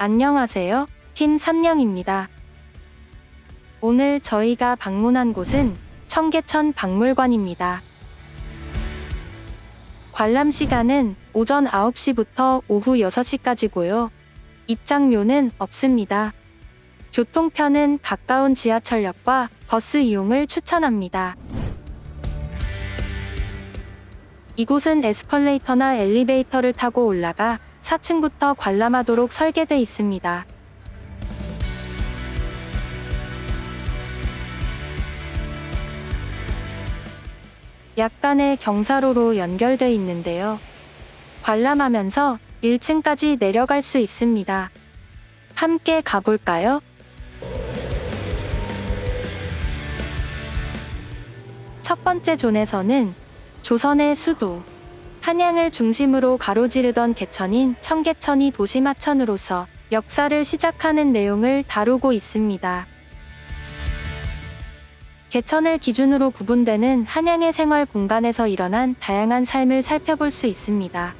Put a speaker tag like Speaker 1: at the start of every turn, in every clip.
Speaker 1: 안녕하세요. 팀 삼령입니다. 오늘 저희가 방문한 곳은 청계천 박물관입니다. 관람 시간은 오전 9시부터 오후 6시까지고요. 입장료는 없습니다. 교통편은 가까운 지하철역과 버스 이용을 추천합니다. 이곳은 에스컬레이터나 엘리베이터를 타고 올라가 4층부터 관람하도록 설계돼 있습니다. 약간의 경사로로 연결돼 있는데요. 관람하면서 1층까지 내려갈 수 있습니다. 함께 가볼까요? 첫 번째 존에서는 조선의 수도, 한양을 중심으로 가로지르던 개천인 청계천이 도시마천으로서 역사를 시작하는 내용을 다루고 있습니다. 개천을 기준으로 구분되는 한양의 생활 공간에서 일어난 다양한 삶을 살펴볼 수 있습니다.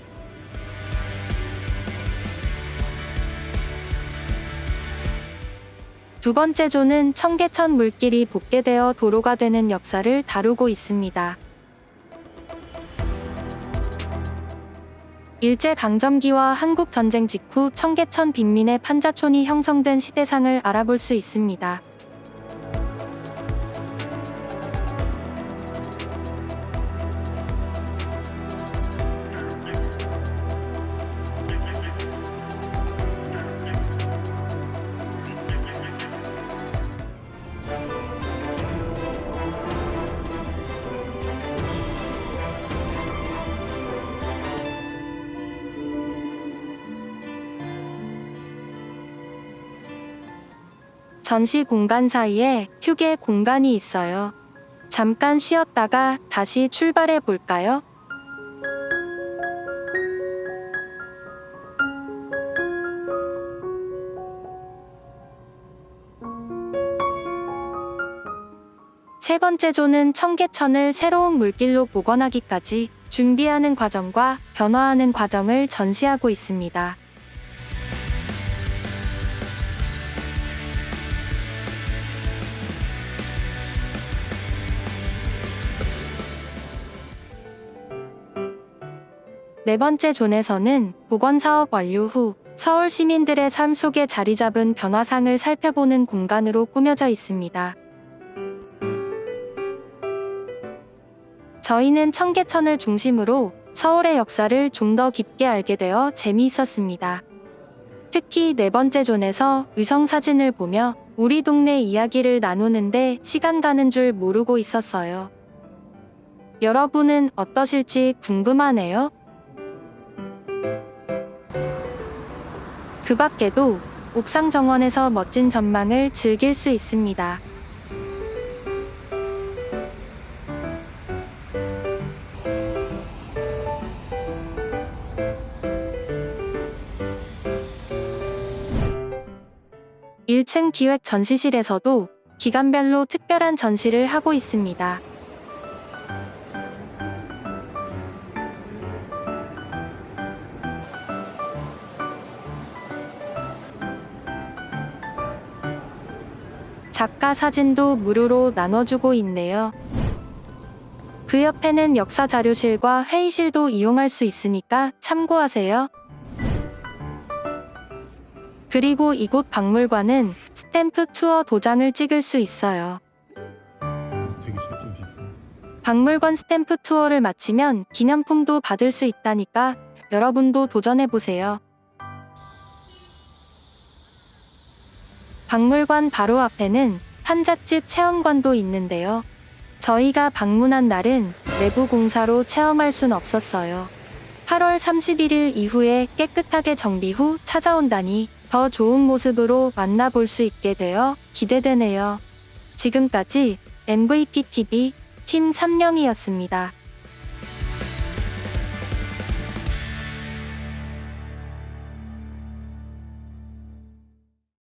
Speaker 1: 두 번째 조는 청계천 물길이 복개되어 도로가 되는 역사를 다루고 있습니다. 일제강점기와 한국전쟁 직후 청계천 빈민의 판자촌이 형성된 시대상을 알아볼 수 있습니다. 전시 공간 사이에 휴게 공간이 있어요. 잠깐 쉬었다가 다시 출발해 볼까요? 세 번째 조는 청계천을 새로운 물길로 복원하기까지 준비하는 과정과 변화하는 과정을 전시하고 있습니다. 네 번째 존에서는 보건사업 완료 후 서울 시민들의 삶 속에 자리 잡은 변화상을 살펴보는 공간으로 꾸며져 있습니다. 저희는 청계천을 중심으로 서울의 역사를 좀 더 깊게 알게 되어 재미있었습니다. 특히 네 번째 존에서 위성 사진을 보며 우리 동네 이야기를 나누는데 시간 가는 줄 모르고 있었어요. 여러분은 어떠실지 궁금하네요. 그 밖에도 옥상 정원에서 멋진 전망을 즐길 수 있습니다. 일층 기획 전시실에서도 기간별로 특별한 전시를 하고 있습니다. 작가 사진도 무료로 나눠주고 있네요. 그 옆에는 역사 자료실과 회의실도 이용할 수 있으니까 참고하세요. 그리고 이곳 박물관은 스탬프 투어 도장을 찍을 수 있어요. 박물관 스탬프 투어를 마치면 기념품도 받을 수 있다니까 여러분도 도전해보세요. 박물관 바로 앞에는 판잣집 체험관도 있는데요. 저희가 방문한 날은 내부 공사로 체험할 순 없었어요. 8월 31일 이후에 깨끗하게 정비 후 찾아온다니 더 좋은 모습으로 만나볼 수 있게 되어 기대되네요. 지금까지 MVP TV 팀 3명이었습니다.